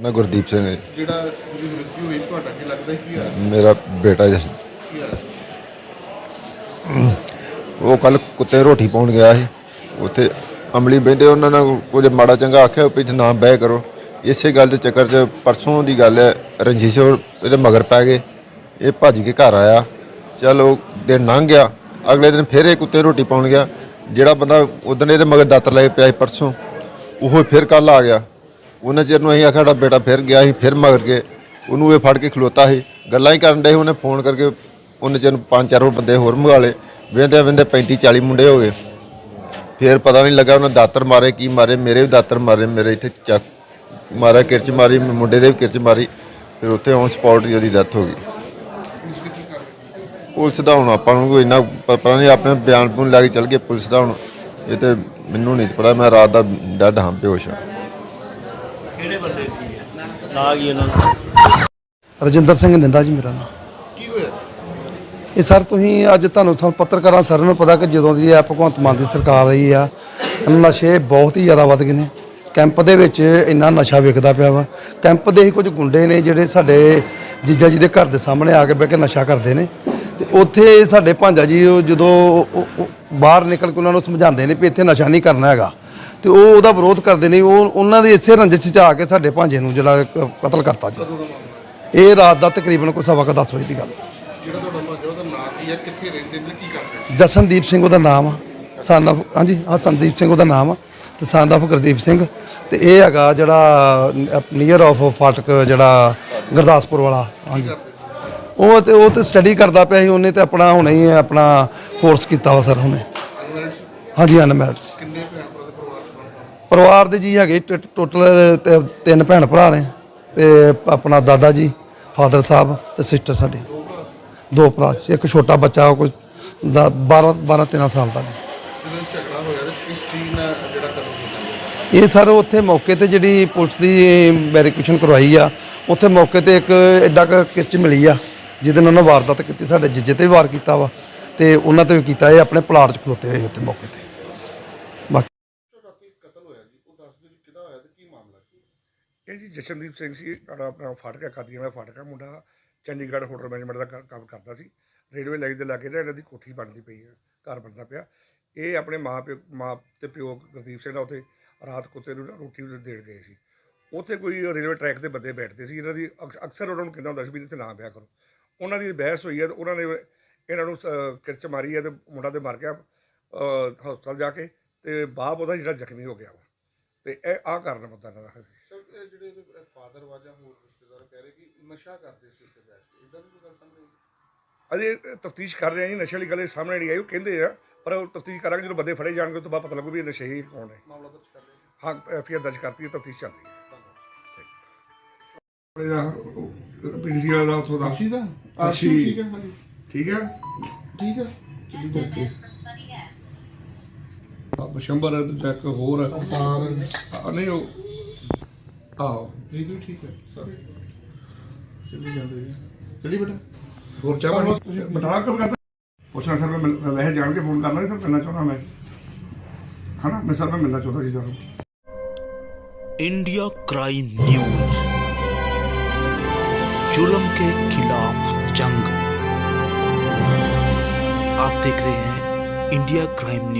ਨਾ ਗੁਰਦੀਪ ਸਿੰਘ ਹੈ। ਜਿਹੜਾ ਜਿਹਦੀ ਮ੍ਰਿਤੂ ਹੋਈ ਤੁਹਾਡਾ ਕੀ ਲੱਗਦਾ ਕੀ ਆ ਮੇਰਾ ਬੇਟਾ ਜੀ। ਉਹ ਕੱਲ ਕੁੱਤੇ ਰੋਟੀ ਪਾਉਣ ਗਿਆ ਸੀ। ਉੱਥੇ ਅਮਲੀ ਬਹਿੰਦੇ ਉਹਨਾਂ ਨਾਲ ਕੁਝ ਮਾੜਾ ਚੰਗਾ ਆਖਿਆ ਵੀ ਇੱਥੇ ਨਾ ਬਹਿ ਕਰੋ। ਇਸੇ ਗੱਲ ਦੇ ਚੱਕਰ 'ਚ ਪਰਸੋਂ ਦੀ ਗੱਲ ਹੈ ਰਣਜੀਤ ਸਿੰਘ ਇਹਦੇ ਮਗਰ ਪੈ ਗਏ। ਇਹ ਭੱਜ ਕੇ ਘਰ ਆਇਆ। ਚਲ ਉਹ ਦਿਨ ਲੰਘ ਗਿਆ। ਅਗਲੇ ਦਿਨ ਫਿਰ ਇਹ ਕੁੱਤੇ ਰੋਟੀ ਪਾਉਣ ਗਿਆ। ਜਿਹੜਾ ਬੰਦਾ ਉਦੋਂ ਇਹਦੇ ਮਗਰ ਦਾਤਰ ਲੈ ਕੇ ਪਿਆ ਸੀ ਪਰਸੋਂ ਉਹ ਫਿਰ ਕੱਲ ਆ ਗਿਆ। ਉਹਨਾਂ ਚਿਰ ਨੂੰ ਅਸੀਂ ਆਖਿਆ, ਸਾਡਾ ਬੇਟਾ ਫਿਰ ਗਿਆ ਸੀ, ਫਿਰ ਮਗਰ ਕੇ ਉਹਨੂੰ ਇਹ ਫੜ ਕੇ ਖਲੋਤਾ ਸੀ। ਗੱਲਾਂ ਹੀ ਕਰਨ ਡੇ ਉਹਨੇ ਫੋਨ ਕਰਕੇ ਉਹਨੇ ਚਿਰ ਨੂੰ ਪੰਜ ਚਾਰ ਹੋਰ ਬੰਦੇ ਹੋਰ ਮੰਗਾ ਲਏ। ਵੇਂਦੇ ਵੇਂਦੇ 35 40 ਮੁੰਡੇ ਹੋ ਗਏ। ਫਿਰ ਪਤਾ ਨਹੀਂ ਲੱਗਾ ਉਹਨੇ ਦਾਤਰ ਮਾਰੇ, ਕੀ ਮਾਰੇ, ਮੇਰੇ ਵੀ ਦਾਤਰ ਮਾਰੇ, ਮੇਰੇ ਇੱਥੇ ਚੱਕ ਮਾਰਿਆ, ਕਿਰਚ ਮਾਰੀ, ਮੁੰਡੇ ਦੇ ਵੀ ਕਿਰਚ ਮਾਰੀ। ਫਿਰ ਉੱਥੇ ਔਨ ਸਪੌਟ ਹੀ ਉਹਦੀ ਡੈਥ ਹੋ ਗਈ। ਪੁਲਿਸ ਦਾ ਹੁਣ ਆਪਾਂ ਨੂੰ ਕੋਈ ਇੰਨਾ ਪਤਾ ਨਹੀਂ, ਆਪਣੇ ਬਿਆਨ ਬੂਨ ਲੈ ਕੇ ਚੱਲ ਗਏ ਪੁਲਿਸ ਦਾ ਹੁਣ। ਇਹ ਤੇ ਮੈਨੂੰ ਨਹੀਂ ਪਤਾ, ਮੈਂ ਰਾਤ ਦਾ ਡੈਡ ਹਾਂ ਬੇਹੋਸ਼ ਹਾਂ। ਉਹਨਾਂ ਰਜਿੰਦਰ ਸਿੰਘ ਨਿੰਦਾ ਜੀ ਮੇਰਾ ਨਾਮ। ਕੀ ਹੋਇਆ? ਇਹ ਸਰ ਤੁਸੀਂ ਅੱਜ ਤੁਹਾਨੂੰ ਤੁਹਾਨੂੰ ਪੱਤਰਕਾਰਾਂ ਸਾਰਿਆਂ ਨੂੰ ਪਤਾ ਕਿ ਜਦੋਂ ਦੀ ਇਹ ਭਗਵੰਤ ਮਾਨ ਦੀ ਸਰਕਾਰ ਆਈ ਆ ਨਸ਼ੇ ਬਹੁਤ ਹੀ ਜ਼ਿਆਦਾ ਵੱਧ ਗਏ ਨੇ। ਕੈਂਪ ਦੇ ਵਿੱਚ ਇੰਨਾ ਨਸ਼ਾ ਵਿਕਦਾ ਪਿਆ ਵਾ। ਕੈਂਪ ਦੇ ਹੀ ਕੁਝ ਗੁੰਡੇ ਨੇ ਜਿਹੜੇ ਸਾਡੇ ਜੀਜਾ ਜੀ ਦੇ ਘਰ ਦੇ ਸਾਹਮਣੇ ਆ ਕੇ ਬਹਿ ਕੇ ਨਸ਼ਾ ਕਰਦੇ ਨੇ। ਤੇ ਉੱਥੇ ਸਾਡੇ ਭਾਂਜਾ ਜੀ ਉਹ ਜਦੋਂ ਬਾਹਰ ਨਿਕਲ ਕੇ ਉਹਨਾਂ ਨੂੰ ਸਮਝਾਉਂਦੇ ਨੇ ਵੀ ਇੱਥੇ ਨਸ਼ਾ ਨਹੀਂ ਕਰਨਾ ਹੈਗਾ। ਤੇ ਉਹ ਉਹਦਾ ਵਿਰੋਧ ਕਰਦੇ ਨੇ ਉਹ ਉਹਨਾਂ ਦੇ ਇਸੇ ਰੰਜਿਸ਼ 'ਚ ਆ ਕੇ ਸਾਡੇ ਭਾਂਜੇ ਨੂੰ ਜਿਹੜਾ ਕ- ਕਤਲ ਕਰਤਾ ਜੀ। ਇਹ ਰਾਤ ਦਾ ਤਕਰੀਬਨ ਕੋਈ ਸਵਾ ਕੁ ਦਸ ਵਜੇ ਦੀ ਗੱਲ ਹੈ। ਜਿਹੜਾ ਤੁਹਾਡਾ ਭਾਜਾ ਉਹਦਾ ਨਾਂ ਕੀ ਆ ਕਿੱਥੇ ਰਹਿੰਦੇ ਨੇ? ਕੀ ਕਰਦੇ ਜਸਨਦੀਪ ਸਿੰਘ ਉਹਦਾ ਨਾਮ ਆ। of ਹਾਂਜੀ ਹਾਂ ਸੰਦੀਪ ਸਿੰਘ ਉਹਦਾ ਨਾਮ ਆ ਤੇ of ਗੁਰਦੀਪ ਸਿੰਘ। ਤੇ ਇਹ ਹੈਗਾ ਜਿਹੜਾ ਨੀਅਰ ਆਫ ਫਾਟਕ ਜਿਹੜਾ ਗੁਰਦਾਸਪੁਰ ਵਾਲਾ ਹਾਂਜੀ। ਉਹ ਤੇ ਉਹ ਤੇ ਸਟੱਡੀ ਕਰਦਾ ਪਿਆ ਸੀ ਉਹਨੇ ਤੇ ਆਪਣਾ ਹੁਣੇ ਹੀ ਆਪਣਾ ਕੋਰਸ ਕੀਤਾ ਵਾ ਸਰ ਹੁਣੇ। ਅਨਮੈਰਿਡ? ਹਾਂਜੀ ਅਨਮੈਰਿਡਸ ਕਿੰਨੇ ਭੈਣ ਭਰਾ? ਪਰਿਵਾਰ ਦੇ ਜੀ ਹੈਗੇ ਟੋਟਲ ਤਿੰਨ ਭੈਣ ਭਰਾ ਨੇ ਤੇ ਆਪਣਾ ਦਾਦਾ ਜੀ ਫਾਦਰ ਸਾਹਿਬ ਤੇ ਸਿਸਟਰ ਸਾਡੀ। ਦੋ ਭਰਾ ਇੱਕ ਛੋਟਾ ਬੱਚਾ ਕੋਈ 12 12 13 ਸਾਲ ਦਾ ਜੀ। ਇਹ ਸਰ ਉੱਥੇ ਮੌਕੇ ਤੇ ਜਿਹੜੀ ਪੁਲਿਸ ਦੀ ਵੈਰੀਫਿਕੇਸ਼ਨ ਕਰਵਾਈ ਆ ਉੱਥੇ ਮੌਕੇ ਤੇ ਇੱਕ ਐਡਾ ਕੁ ਕਿਰਚ ਮਿਲੀ ਆ ਜਿਹਦੇ ਨਾਲ ਉਹਨਾਂ ਵਾਰਦਾਤ ਕੀਤੀ ਸਾਡੇ ਜੀਜੇ ਤੇ ਵੀ ਵਾਰ ਕੀਤਾ ਵਾ ਤੇ ਉਹਨਾਂ ਤੇ ਵੀ ਕੀਤਾ ਇਹ ਆਪਣੇ ਪਲਾਟ 'ਚ ਖਲੋਤੇ ਹੋਏ ਉੱਥੇ ਮੌਕੇ ਤੇ ਬਾਕੀ ਰਾਤੀ ਕਤਲ ਹੋਇਆ ਜੀ ਉਹ ਦੱਸ ਦਿਓ ਜੀ ਕਿਹਦਾ ਹੋਇਆ ਤੇ ਕੀ ਮਾਮਲਾ ਸੀ ਇਹ ਜੀ ਜਸ਼ਨਦੀਪ ਸਿੰਘ ਸੀ ਸਾਡਾ ਆਪਣਾ ਫਾਟਕਾ ਕਾਦੀਆਂ ਦਾ ਫਾਟਕਾ, ਮੁੰਡਾ ਚੰਡੀਗੜ੍ਹ ਹੋਟਲ ਮੈਨੇਜਮੈਂਟ ਦਾ ਕ- ਕੰਮ ਕਰਦਾ ਸੀ। ਰੇਲਵੇ ਲਾਈਨ ਦੇ ਲਾਗੇ ਨਾ ਇਹਨਾਂ ਦੀ ਕੋਠੀ ਬਣਦੀ ਪਈ ਹੈ ਘਰ ਬਣਦਾ ਪਿਆ। ਇਹ ਆਪਣੇ ਮਾਂ ਪਿਓ ਮਾਂ ਤੇ ਪਿਓ ਗੁਰਦੀਪ ਸਿੰਘ ਨਾਲ ਉੱਥੇ ਰਾਤ ਕੁੱਤੇ ਨੂੰ ਨਾ ਰੋਟੀ ਦੇਣ ਗਏ ਸੀ। ਉੱਥੇ ਕੋਈ ਰੇਲਵੇ ਟਰੈਕ ਤੇ ਬੰਦੇ ਬੈਠਦੇ ਸੀ, ਇਹਨਾਂ ਦੀ ਅਕਸ- ਅਕਸਰ ਉਹਨਾਂ ਨੂੰ ਕਹਿੰਦਾ ਹੁੰਦਾ ਸੀ ਵੀ ਇੱਥੇ ਨਾ ਪਿਆ ਕਰੋ। ਉਹਨਾਂ ਦੀ ਬਹਿਸ ਹੋਈ ਹੈ ਤੇ ਉਹਨਾਂ ਨੇ ਇਹਨਾਂ ਨੂੰ ਸ, ਕਿਰਚ ਮਾਰੀ ਹੈ ਤੇ ਮੁੰਡਾ ਤੇ ਮਰ ਗਿਆ ਹਸਪਤਾਲ ਜਾ ਕੇ ਤੇ ਬਾਪ ਉਹਦਾ ਜਿਹੜਾ ਜ਼ਖਮੀ ਹੋ ਗਿਆ ਵਾ। ਤੇ ਇਹ ਆਹ ਕਾਰਨ ਬੰਦਾ ਇਹਨਾਂ ਦਾ ਹੈ ਸਰ ਇਹ ਜਿਹੜੇ ਉਹਦੇ ਫਾਦਰ ਵਾਜਾ ਹੋਰ ਰਿਸ਼ਤੇਦਾਰ ਕਹਿ ਰਹੇ ਕਿ ਨਸ਼ਾ ਕਰਦੇ ਸੀ ਉੱਥੇ ਬੈਠ ਕੇ। ਇਦਾਂ ਦੀ ਕੋਈ ਗੱਲ ਸਾਹਮਣੇ? ਅਜੇ ਤਫਤੀਸ਼ ਕਰ ਰਹੇ ਆ ਜੀ ਨਸ਼ੇ ਵਾਲੀ ਗੱਲ ਇਹ ਸਾਹਮਣੇ ਨਹੀਂ ਆਈ ਉਹ ਕਹਿੰਦੇ ਆ ਪਰ ਉਹ ਤਫਤੀਸ਼ ਕਰਾਂਗੇ ਜਦੋਂ ਬੰਦੇ ਫੜੇ ਜਾਣਗੇ ਉਸ ਤੋਂ ਬਾਅਦ ਪਤਾ ਲੱਗੂ ਵੀ ਇਹ ਨਸ਼ੇ ਕੌਣ ਹੈ। ਮਾਮਲਾ ਦਰਜ ਕਰ ਲਿਆ ਹਾਂ ਐਫ ਦਰਜ ਕਰਤੀ ਹੈ ਤਫਤੀਸ਼ ਚੱਲ ਰਹੀ ਹੈ। ਇਹਦਾ ਪੀਡੀਸੀ ਵਾਲਾ ਉੱਥੋਂ ਦਾ। ਆਸ਼ੀ ਦਾ? ਆਸ਼ੀ। ਠੀਕ ਹੈ ਹਾਂਜੀ। ਠੀਕ ਹੈ? ਠੀਕ ਹੈ। ਚੱਲੀ ਜਾਂਦੀ ਆ ਬਸ਼ੰਬਰ ਹੈ ਦੂਜਾ ਇੱਕ ਹੋਰ ਹੈ। ਤਾਰ ਆ, ਨਹੀਂ ਉਹ आओ। ठीक है सर। चलिए चलिए बेटा। और क्या बता कब करता पूछना सर मैं वह जान के फ़ोन करना सर मिलना चाहना मैं। है ना? मैं सर मैं मिलना चाहता जी सर। India crime news. जुलम के खिलाफ जंग। आप देख रहे हैं इंडिया क्राइम न्यूज़।